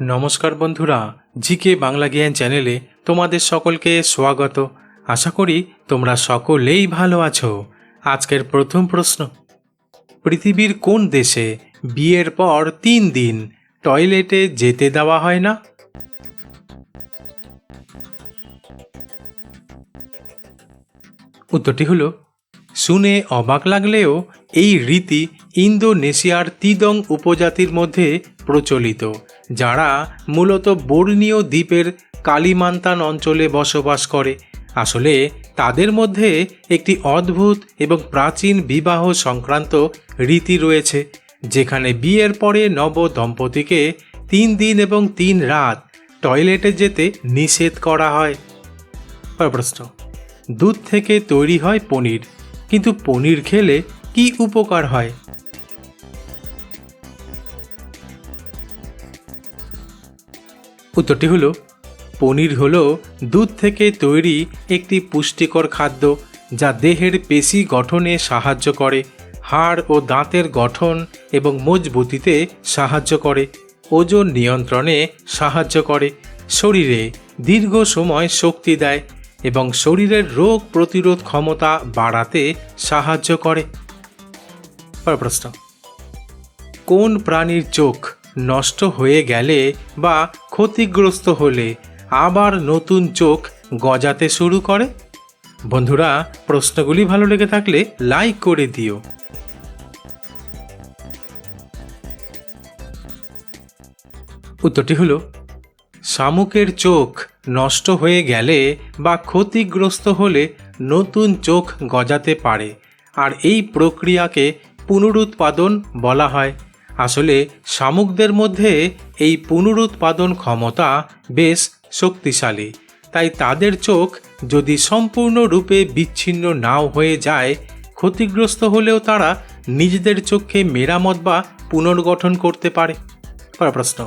নমস্কার বন্ধুরা, জিকে বাংলা জ্ঞান চ্যানেলে তোমাদের সকলকে স্বাগত। আশা করি তোমরা সকলেই ভালো আছো। আজকের প্রথম প্রশ্ন। পৃথিবীর কোন দেশে বিয়ের পর তিন দিন টয়লেটে যেতে দেওয়া হয় না? উত্তরটি হলো, শুনে অবাক লাগলেও এই রীতি ইন্দোনেশিয়ার তিদং উপজাতির মধ্যে প্রচলিত, যারা মূলত বর্ণীয় দ্বীপের কালিমান্তান অঞ্চলে বসবাস করে। আসলে তাদের মধ্যে একটি অদ্ভুত এবং প্রাচীন বিবাহ সংক্রান্ত রীতি রয়েছে, যেখানে বিয়ের পরে নব দম্পতিকে তিন দিন এবং তিন রাত টয়লেটে যেতে নিষেধ করা হয়। প্রশ্ন, দুধ থেকে তৈরি হয় পনির, কিন্তু পনির খেলে কি উপকার হয়? উত্তরটি হলো, পনির হলো দুধ থেকে তৈরি একটি পুষ্টিকর খাদ্য যা দেহের পেশি গঠনে সাহায্য করে, হাড় ও দাঁতের গঠন এবং মজবুতিতে সাহায্য করে, ওজন নিয়ন্ত্রণে সাহায্য করে, শরীরে দীর্ঘ সময় শক্তি দেয় এবং শরীরের রোগ প্রতিরোধ ক্ষমতা বাড়াতে সাহায্য করে। পরের প্রশ্ন। কোন প্রাণীর চোখ নষ্ট হয়ে গেলে বা ক্ষতিগ্রস্ত হলে আবার নতুন চোখ গজাতে শুরু করে? বন্ধুরা, প্রশ্নগুলি ভালো লেগে থাকলে লাইক করে দিও। উত্তরটি হলো, শামুকের চোখ নষ্ট হয়ে গেলে বা ক্ষতিগ্রস্ত হলে নতুন চোখ গজাতে পারে, আর এই প্রক্রিয়াকে পুনরুৎপাদন বলা হয়। আসলে শামুকদের মধ্যে এই পুনরুৎপাদন ক্ষমতা বেশ শক্তিশালী। তাই তাদের চোখ যদি সম্পূর্ণরূপে বিচ্ছিন্ন নাও হয়ে যায়, ক্ষতিগ্রস্ত হলেও তারা নিজেদের চোখে মেরামত বা পুনর্গঠন করতে পারে। প্রশ্ন,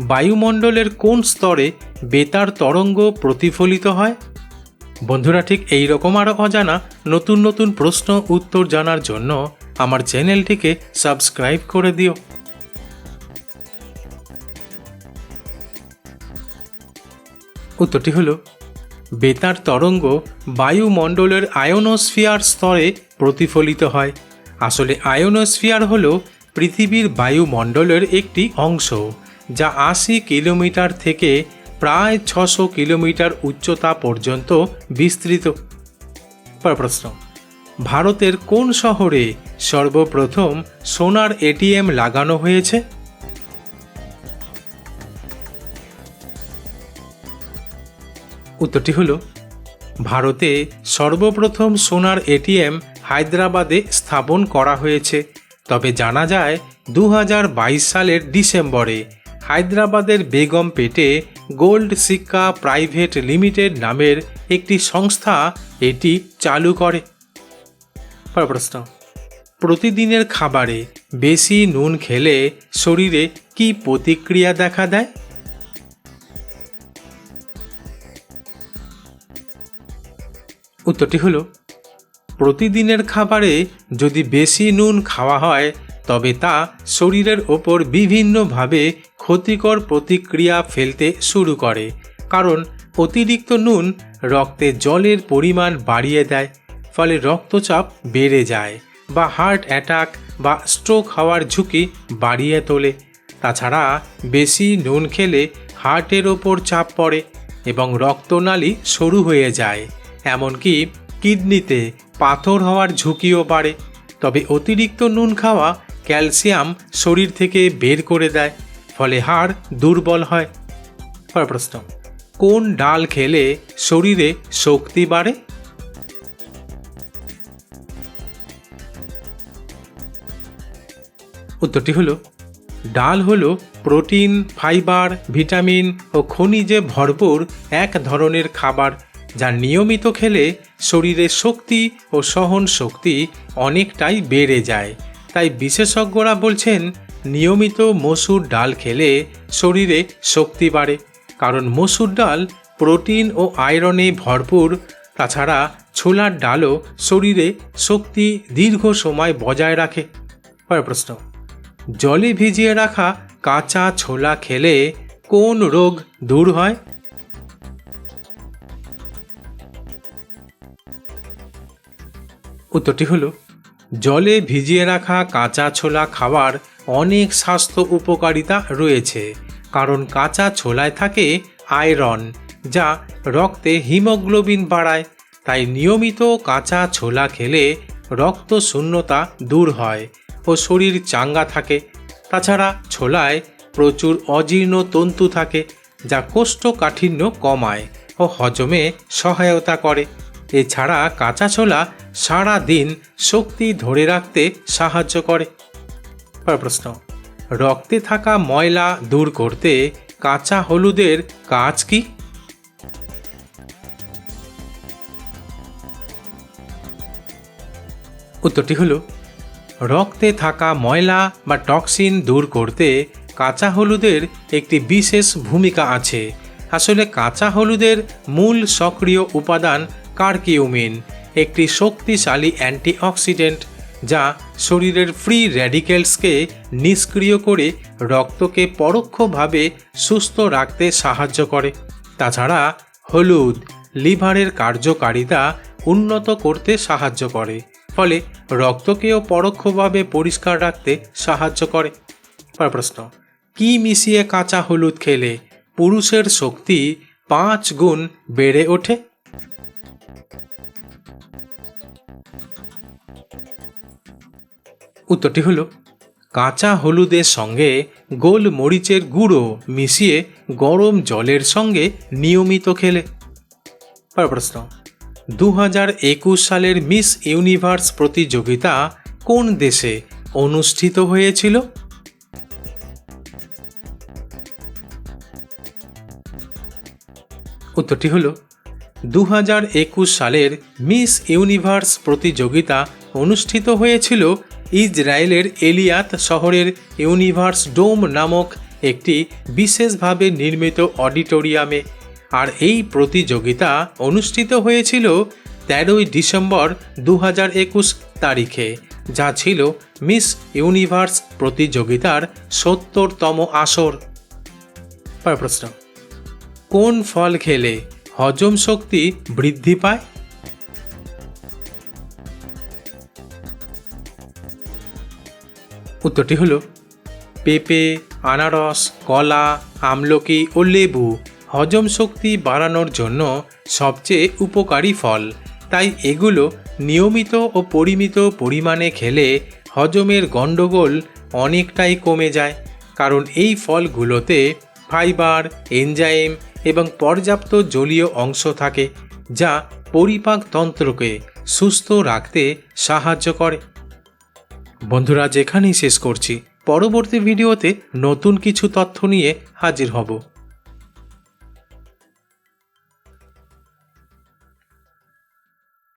বায়ুমণ্ডলের কোন স্তরে বেতার তরঙ্গ প্রতিফলিত হয়? বন্ধুরা, ঠিক এই রকম আরও অজানা নতুন নতুন প্রশ্ন উত্তর জানার জন্য আমার চ্যানেলটিকে সাবস্ক্রাইব করে দিও। উত্তরটি হলো, বেতার তরঙ্গ বায়ুমণ্ডলের আয়োনোস্ফিয়ার স্তরে প্রতিফলিত হয়। আসলে আয়োনোস্ফিয়ার হল পৃথিবীর বায়ুমণ্ডলের একটি অংশ, যা আশি কিলোমিটার থেকে প্রায় ছশো কিলোমিটার উচ্চতা পর্যন্ত বিস্তৃত। প্রশ্ন ভারতের কোন শহরে সর্বপ্রথম সোনার এটিএম লাগানো হয়েছে? উত্তরটি হলো, ভারতে সর্বপ্রথম সোনার এটিএম হায়দ্রাবাদে স্থাপন করা হয়েছে। তবে জানা যায় দু হাজার বাইশ সালের ডিসেম্বরে হায়দ্রাবাদের বেগম পেটে গোল্ড সিক্কা প্রাইভেট লিমিটেড নামের একটি সংস্থা এটি চালু করে। পরের প্রশ্ন। প্রতিদিনের খাবারে বেশি নুন খেলে শরীরে কি প্রতিক্রিয়া দেখা দেয়? উত্তরটি হলো, প্রতিদিনের খাবারে যদি বেশি নুন খাওয়া হয়, তবে তা শরীরের ওপর বিভিন্নভাবে ক্ষতিকর প্রতিক্রিয়া ফেলতে শুরু করে। কারণ অতিরিক্ত নুন রক্তে জলের পরিমাণ বাড়িয়ে দেয়। ফলে রক্তচাপ বেড়ে যায় বা হার্ট অ্যাটাক বা স্ট্রোক হওয়ার ঝুঁকি বাড়িয়ে তোলে। তাছাড়া বেশি নুন খেলে হার্টের ওপর চাপ পড়ে এবং রক্তনালী সরু হয়ে যায়। এমনকি কিডনিতে পাথর হওয়ার ঝুঁকিও বাড়ে। তবে অতিরিক্ত নুন খাওয়া ক্যালসিয়াম শরীর থেকে বের করে দেয়, ফলে হাড় দুর্বল হয়। প্রশ্ন, কোন ডাল খেলে শরীরে শক্তি বাড়ে? উত্তরটি হলো, ডাল হলো প্রোটিন, ফাইবার, ভিটামিন ও খনিজে ভরপুর এক ধরনের খাবার যা নিয়মিত খেলে শরীরে শক্তি ও সহন শক্তি অনেকটাই বেড়ে যায়। তাই বিশেষজ্ঞরা বলছেন, নিয়মিত মসুর ডাল খেলে শরীরে শক্তি বাড়ে, কারণ মসুর ডাল প্রোটিন ও আয়রনে ভরপুর। তাছাড়া ছোলার ডালও শরীরে শক্তি দীর্ঘ সময় বজায় রাখে। পরের প্রশ্ন। জলে ভিজিয়ে রাখা কাঁচা ছোলা খেলে কোন রোগ দূর হয়? উত্তরটি হলো, জলে ভিজিয়ে রাখা কাঁচা ছোলা খাওয়ার অনেক স্বাস্থ্য উপকারিতা রয়েছে, কারণ কাঁচা ছোলায় থাকে আয়রন, যা রক্তে হিমোগ্লোবিন বাড়ায়, তাই নিয়মিত কাঁচা ছোলা খেলে রক্ত শূন্যতা দূর হয়। ও শরীর চাঙ্গা থাকে। তাছাড়া ছোলায় প্রচুর অজীর্ণ তন্তু থাকে, যা কোষ্ঠকাঠিন্য কমায় ও হজমে সহায়তা করে। এছাড়া কাঁচা ছোলা সারা দিন শক্তি ধরে রাখতে সাহায্য করে। পর প্রশ্ন, রক্তে থাকা ময়লা দূর করতে কাঁচা হলুদের কাজ কি? উত্তরটি হলো রক্তে থাকা ময়লা বা টক্সিন দূর করতে কাঁচা হলুদের একটি বিশেষ ভূমিকা আছে। আসলে কাঁচা হলুদের মূল সক্রিয় উপাদান কার্কিউমিন, একটি শক্তিশালী অ্যান্টিঅক্সিডেন্ট যা শরীরের ফ্রি র্যাডিক্যালসকে নিষ্ক্রিয় করে রক্তকে পরোক্ষভাবে সুস্থ রাখতে সাহায্য করে। তাছাড়া হলুদ লিভারের কার্যকারিতা উন্নত করতে সাহায্য করে। ফলে রক্তকেও পরোক্ষভাবে পরিষ্কার রাখতে সাহায্য করে। প্রশ্ন, কি মিশিয়ে কাঁচা হলুদ খেলে পুরুষের শক্তি পাঁচ গুণ বেড়ে ওঠে? উত্তরটি হলো, কাঁচা হলুদের সঙ্গে গোল মরিচের গুঁড়ো মিশিয়ে গরম জলের সঙ্গে নিয়মিত খেলে। প্রশ্ন দু হাজার একুশ সালের মিস ইউনিভার্স প্রতিযোগিতা কোন দেশে অনুষ্ঠিত হয়েছিল? উত্তরটি হলো দু সালের মিস ইউনিভার্স প্রতিযোগিতা অনুষ্ঠিত হয়েছিল ইসরায়েলের এলিয়াত শহরের ইউনিভার্স ডোম নামক একটি বিশেষভাবে নির্মিত অডিটোরিয়ামে। আর এই প্রতিযোগিতা অনুষ্ঠিত হয়েছিল তেরোই ডিসেম্বর দু হাজার একুশ তারিখে, যা ছিল মিস ইউনিভার্স প্রতিযোগিতার সত্তরতম আসর। প্রশ্ন, কোন ফল খেলে হজম শক্তি বৃদ্ধি পায়? উত্তরটি হলো পেঁপে, আনারস, কলা, আমলকি ও লেবু। হজম শক্তি বাড়ানোর জন্য সবচেয়ে উপকারী ফল। তাই এগুলো নিয়মিত ও পরিমিত পরিমাণে খেলে হজমের গণ্ডগোল অনেকটাই কমে যায়। কারণ এই ফলগুলোতে ফাইবার, এনজাইম এবং পর্যাপ্ত জলীয় অংশ থাকে, যা পরিপাক তন্ত্রকে সুস্থ রাখতে সাহায্য করে। বন্ধুরা যেখানেই শেষ করছি। পরবর্তী ভিডিওতে নতুন কিছু তথ্য নিয়ে হাজির হব।